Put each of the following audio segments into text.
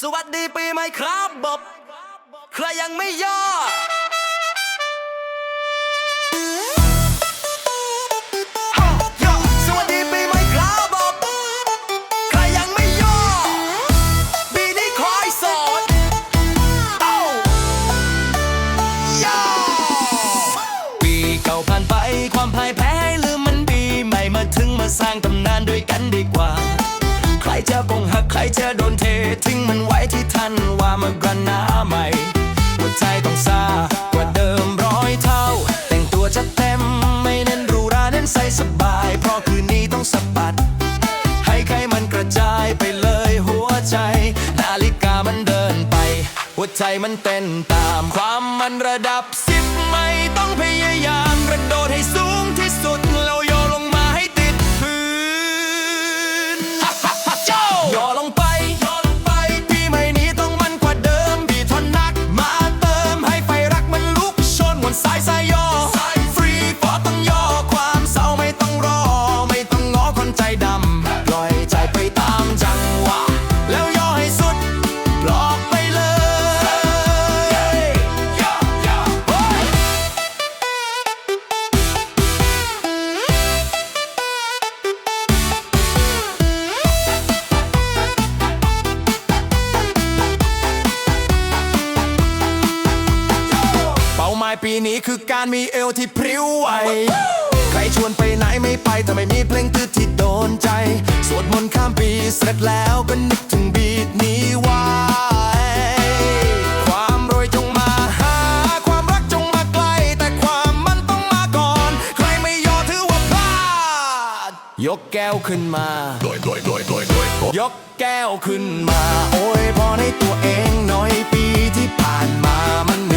สวัสดีปีใหม่ครับบบใครยังไม่ย่อสวัสดีปีใหม่ครับบบใครยังไม่ย่อปีนี้ขอให้โสดเอาย่อปีเก่าผ่านไปความพ่ายแพ้ลืมมันปีใหม่มาถึงมาสร้างตำนานด้วยกันดีกว่า บงหักใครจะโดนเท ทิ้งมันไว้ที่ท่านว่ามันกระนาใหม่ หัวใจต้องซากว่าเดิมร้อยเท่า แต่งตัวจะเต็มไม่เน้นรูราเน้นใส่สบาย เพราะคืนนี้ต้องสะบัด ให้ใครมันกระจายไปเลยหัวใจ นาฬิกามันเดินไป หัวใจมันเต้นตามความมันระดับสิบไม่ต้องพยายามกระโดดให้สูงที่สุด ป้าหมายปีนี้คือการมีเอวที่พริ้วไหวใครชวนไปไหนไม่ไปถ้าไม่มีเพลงตืดที่โดนใจ สวดมนต์ข้ามปีเสร็จแล้วก็นึกถึงบีทนี้ไว้ความรวยจงมาหา ความรักจงมาใกล้แต่ความมันต้องมาก่อน ใครไม่ยอมถือว่าพลาด ยกแก้วขึ้นมายกแก้วขึ้นมา โอ้ยพอในตัวเองหน่อยปีที่ผ่านมามัน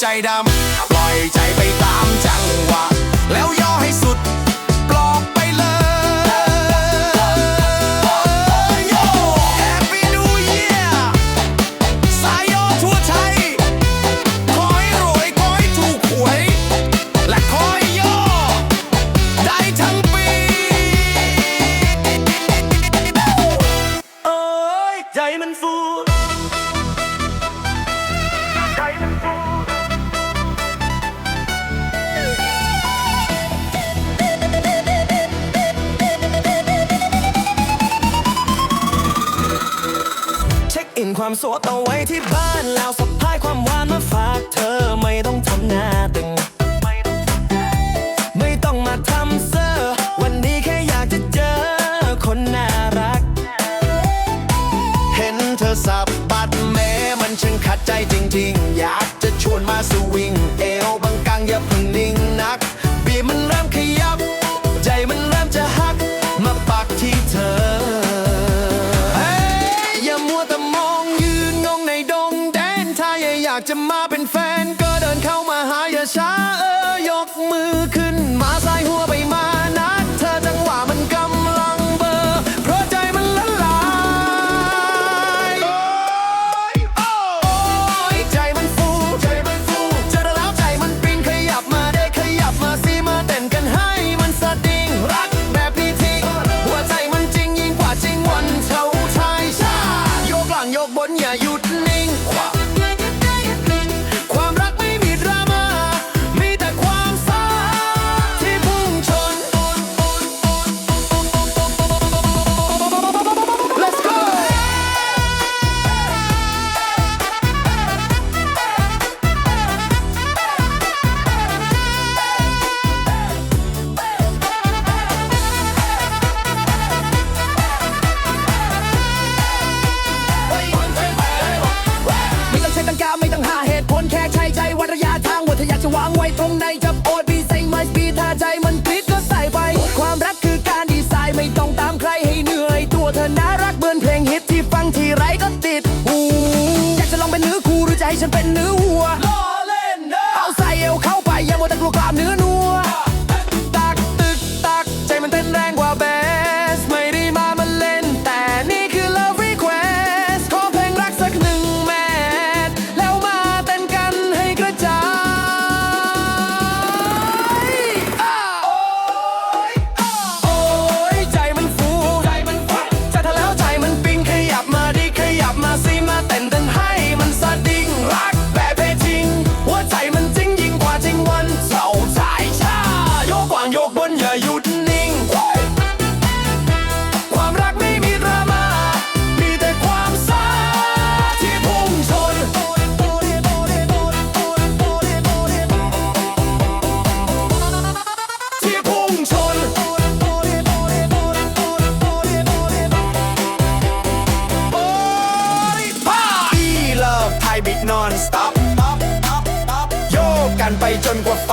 ใจดำปล่อยใจไป ความโสดเอาไว้ที่บ้านแล้วสะพายความหวานมาฝากเธอไม่ต้องทำหน้าตึง ไม่ต้องมาทำเซอร์วันนี้แค่อยากจะเจอคนน่ารัก เห็นเธอสับบัดแม้มันช่างขัดใจจริง ๆ อยากจะชวนมาสวิงางไวตรงในจับอดบีเซ็งมาบีถ้าใจมันคลิกก็ใสไป ความรักคือการดีไซน์ไม่ต้องตามใครให้เหนื่อย ตัวเธอน่ารักเบินเพลงฮิตที่ฟังทีไรก็ติดหูอยากจะลองเป็นเนื้อคู่หรือจะให้ฉันเป็นเนื้อวัวลอเล่นเนเอาใส่เอวเข้าไปอย่ามัวแต่กลัวกล้ามเนื้อนัว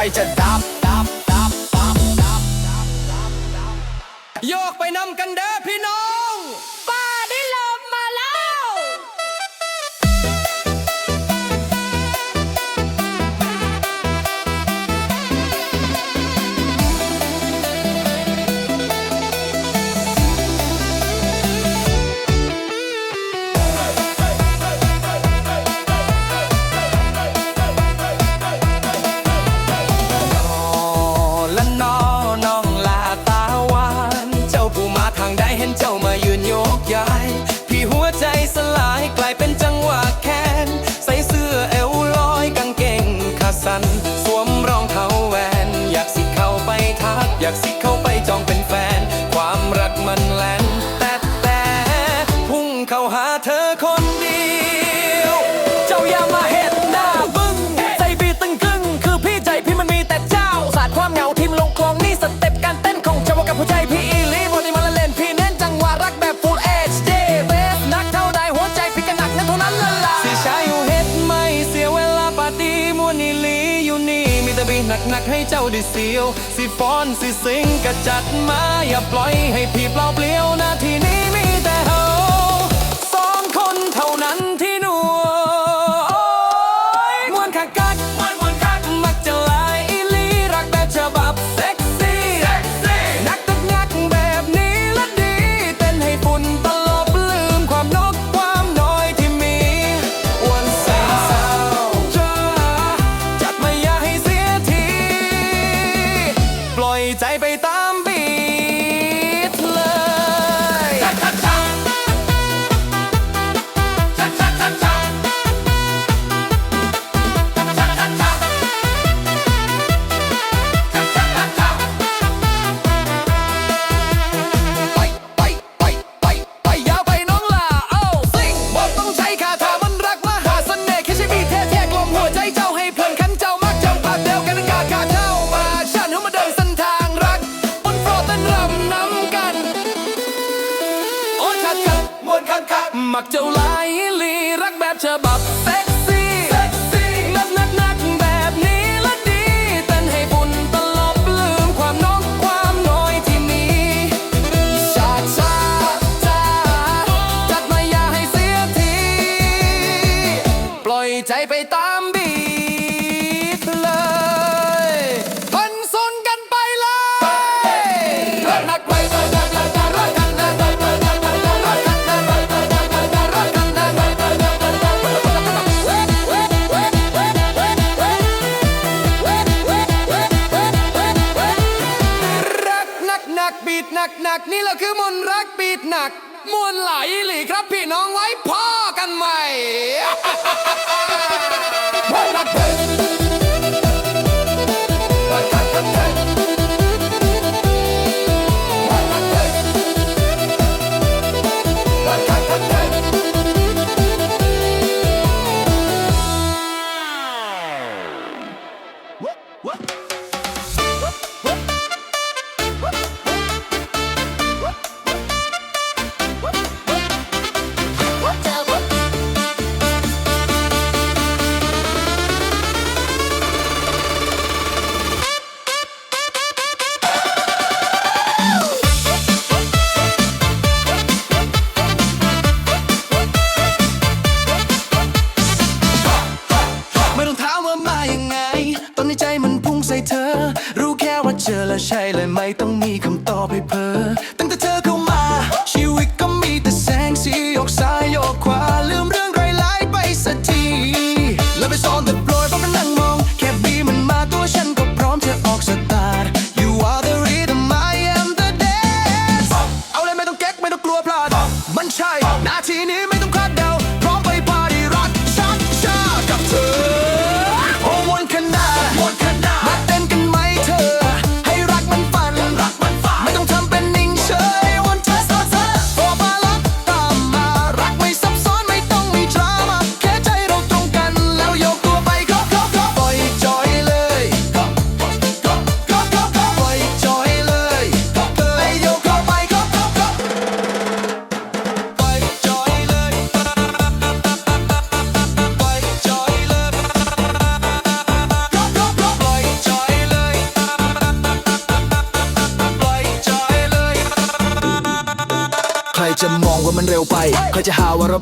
あい。 ให้เจ้าได้เสียว สิฟ้อนสิสิงกระจัดมาอย่าปล่อยให้พี่เปล่าเปลี่ยวนาทีนี้มีแต่เฮาสองคนเท่านั้นที่ักเจ้าลายลีรักแบบฉบับ ngày tâm nghĩ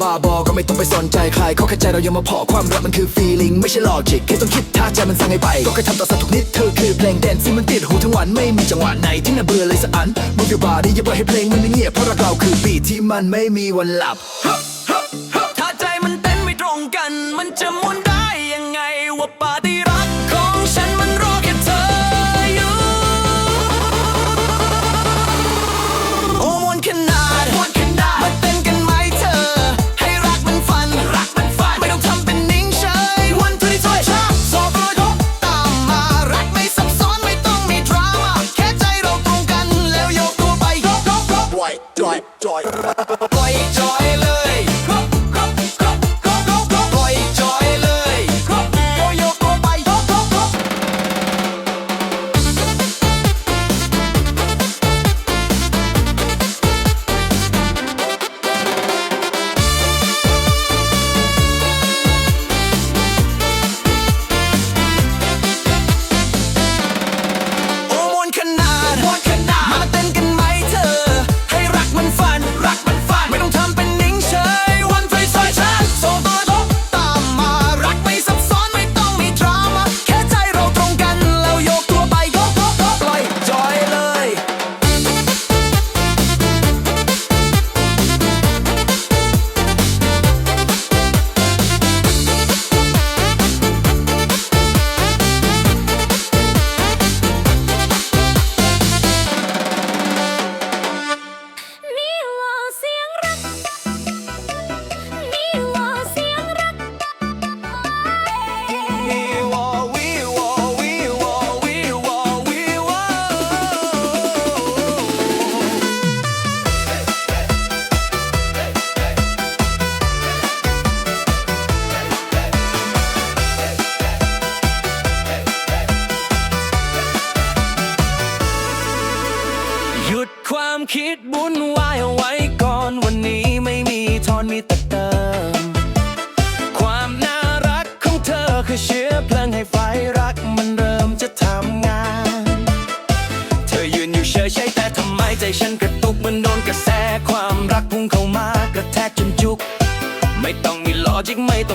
บ้าบอก็ไม่ต้องไปสนใจใครเขาแค่ใจเรายังมาพอความรักมันคือ feeling ไม่ใช่ลอจิกแค่ต้องคิดท่าใจมันสั่งให้ไป ก็แค่ทำต่อสักทุกนิดเธอคือเพลงแดนซ์มันติดหูทั้งวันไม่มีจังหวะไหนที่น่าเบื่อเลยสักอัน Move your body อย่าปล่อยให้เพลงมันเงียบเพราะรักเราคือบีที่มันไม่มีวันหลับ ปล่อยจอยเลย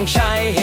องใช้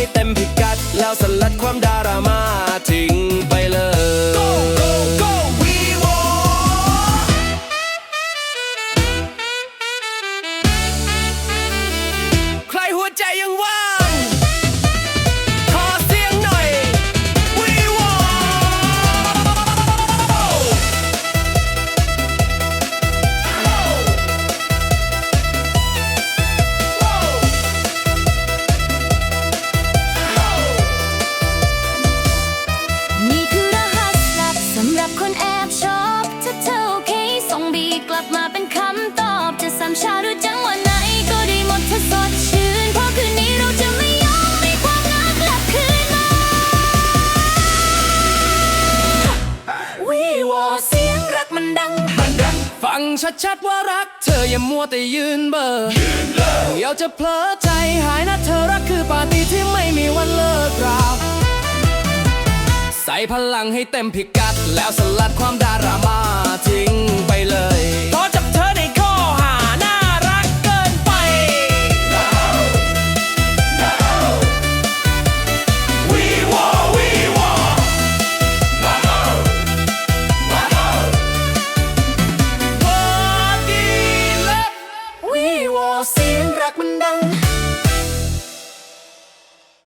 make them be ชัดๆว่ารัก เธออย่ามัวแต่ยืนเบอร์เดี๋ยวจะเพลอใจหายนะเธอรักคือปาฏิที่ไม่มีวันเลิกราใส่พลังให้เต็มพิกัด แล้วสลัดความดารามาทิ้ง